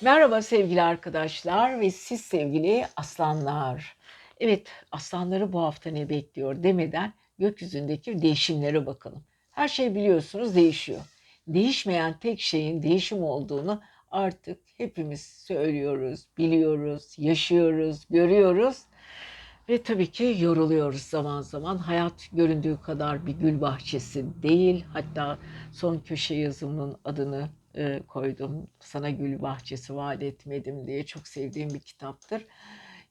Merhaba sevgili arkadaşlar ve siz sevgili aslanlar. Evet, aslanları bu hafta ne bekliyor demeden gökyüzündeki değişimlere bakalım. Her şey biliyorsunuz değişiyor. Değişmeyen tek şeyin değişim olduğunu artık hepimiz söylüyoruz, biliyoruz, yaşıyoruz, görüyoruz. Ve tabii ki yoruluyoruz zaman zaman. Hayat göründüğü kadar bir gül bahçesi değil. Hatta son köşe yazımın adını e, koydum. Sana gül bahçesi vaat etmedim diye çok sevdiğim bir kitaptır.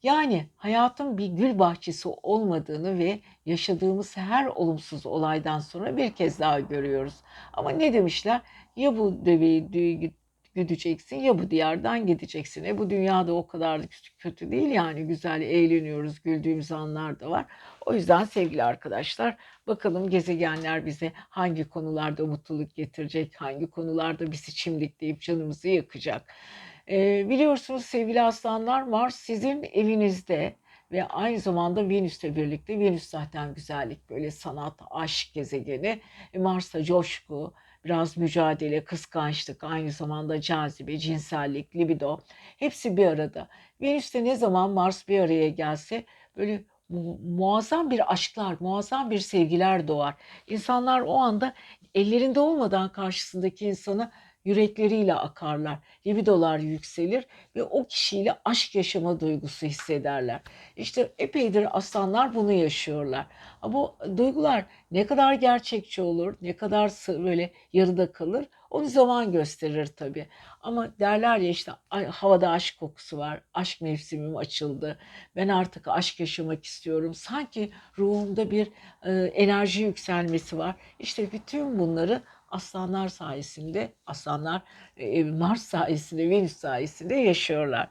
Yani hayatın bir gül bahçesi olmadığını ve yaşadığımız her olumsuz olaydan sonra bir kez daha görüyoruz. Ama ne demişler? Ya bu deveyi güdeceksin ya bu diyardan gideceksin. E bu dünyada o kadar da kötü değil yani güzel eğleniyoruz, güldüğümüz anlar da var. O yüzden sevgili arkadaşlar bakalım gezegenler bize hangi konularda mutluluk getirecek, hangi konularda bizi çimdikleyip canımızı yakacak. E, biliyorsunuz sevgili aslanlar Mars sizin evinizde ve aynı zamanda Venüs'le birlikte Venüs zaten güzellik böyle sanat, aşk gezegeni. Mars'ta coşku, biraz mücadele, kıskançlık, aynı zamanda cazibe, cinsellik, libido hepsi bir arada. Venüs'te ne zaman Mars bir araya gelse böyle muazzam bir aşklar, muazzam bir sevgiler doğar. İnsanlar o anda ellerinde olmadan karşısındaki insanı yürekleriyle akarlar. Libidolar yükselir ve o kişiyle aşk yaşama duygusu hissederler. İşte epeydir aslanlar bunu yaşıyorlar. Bu duygular ne kadar gerçekçi olur, ne kadar böyle yarıda kalır onu zaman gösterir tabii. Ama derler ya işte havada aşk kokusu var, aşk mevsimim açıldı, ben artık aşk yaşamak istiyorum. Sanki ruhumda bir e, enerji yükselmesi var. İşte bütün bunları aslanlar sayesinde, aslanlar e, Mars sayesinde, Venüs sayesinde yaşıyorlar.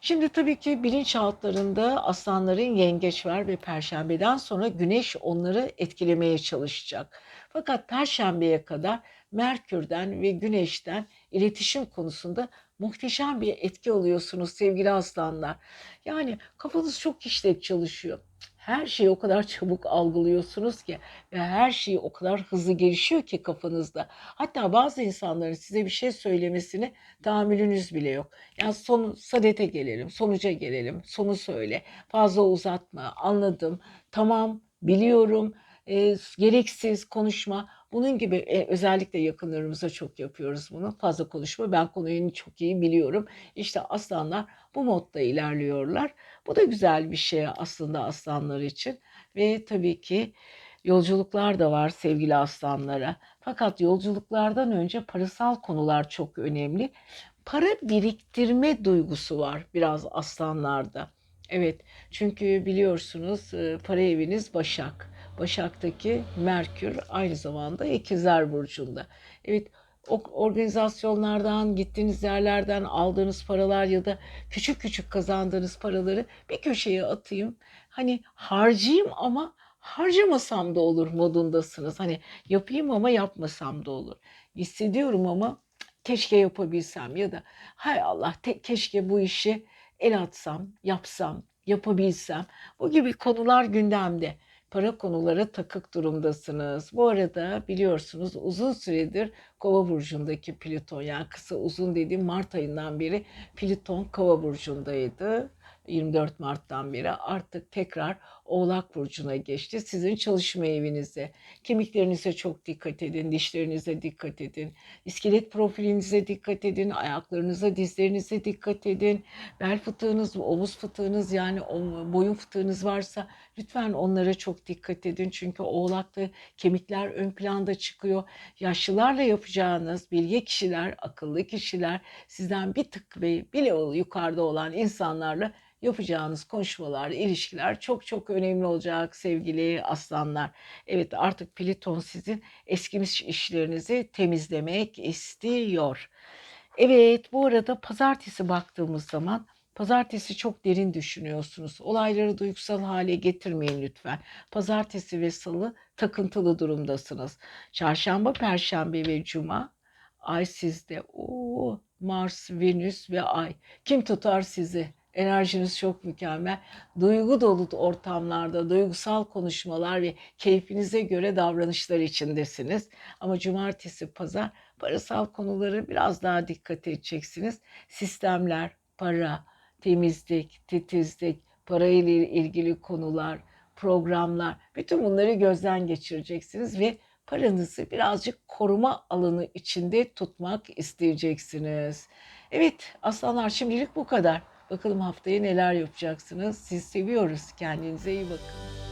Şimdi tabii ki bilinçaltlarında aslanların yengeç var ve perşembeden sonra güneş onları etkilemeye çalışacak. Fakat perşembeye kadar Merkür'den ve Güneş'ten iletişim konusunda muhteşem bir etki oluyorsunuz sevgili aslanlar. Yani kafanız çok işlek çalışıyor her şeyi o kadar çabuk algılıyorsunuz ki ve her şey o kadar hızlı gelişiyor ki kafanızda. Hatta bazı insanların size bir şey söylemesini tahammülünüz bile yok. Yani son sadete gelelim, sonuca gelelim, sonu söyle, fazla uzatma, anladım, tamam, biliyorum, e, gereksiz konuşma. Bunun gibi e, özellikle yakınlarımıza çok yapıyoruz bunu. Fazla konuşma. Ben konuyu çok iyi biliyorum. İşte aslanlar bu modda ilerliyorlar. Bu da güzel bir şey aslında aslanlar için. Ve tabii ki yolculuklar da var sevgili aslanlara. Fakat yolculuklardan önce parasal konular çok önemli. Para biriktirme duygusu var biraz aslanlarda. Evet çünkü biliyorsunuz e, para eviniz Başak. Başak'taki Merkür aynı zamanda İkizler Burcu'nda. Evet organizasyonlardan, gittiğiniz yerlerden aldığınız paralar ya da küçük küçük kazandığınız paraları bir köşeye atayım. Hani harcayayım ama harcamasam da olur modundasınız. Hani yapayım ama yapmasam da olur. Hissediyorum ama keşke yapabilsem ya da hay Allah te- keşke bu işi el atsam, yapsam, yapabilsem. Bu gibi konular gündemde para konulara takık durumdasınız. Bu arada biliyorsunuz uzun süredir Kova burcundaki Plüton yani kısa uzun dediğim Mart ayından beri Plüton Kova burcundaydı. 24 Mart'tan beri artık tekrar Oğlak Burcu'na geçti. Sizin çalışma evinize, kemiklerinize çok dikkat edin, dişlerinize dikkat edin, iskelet profilinize dikkat edin, ayaklarınıza, dizlerinize dikkat edin. Bel fıtığınız, omuz fıtığınız yani boyun fıtığınız varsa lütfen onlara çok dikkat edin. Çünkü Oğlak'ta kemikler ön planda çıkıyor. Yaşlılarla yapacağınız bilge kişiler, akıllı kişiler, sizden bir tık ve bile yukarıda olan insanlarla yapacağınız konuşmalar, ilişkiler çok çok önemli olacak sevgili aslanlar. Evet artık Plüton sizin eskimiş işlerinizi temizlemek istiyor. Evet bu arada pazartesi baktığımız zaman Pazartesi çok derin düşünüyorsunuz. Olayları duygusal hale getirmeyin lütfen. Pazartesi ve salı takıntılı durumdasınız. Çarşamba, perşembe ve cuma ay sizde. Oo, Mars, Venüs ve ay. Kim tutar sizi? Enerjiniz çok mükemmel. Duygu dolu ortamlarda, duygusal konuşmalar ve keyfinize göre davranışlar içindesiniz. Ama cumartesi, pazar parasal konuları biraz daha dikkat edeceksiniz. Sistemler, para, temizlik, titizlik, parayla ilgili konular, programlar, bütün bunları gözden geçireceksiniz ve paranızı birazcık koruma alanı içinde tutmak isteyeceksiniz. Evet aslanlar şimdilik bu kadar. Bakalım haftaya neler yapacaksınız. Siz seviyoruz. Kendinize iyi bakın.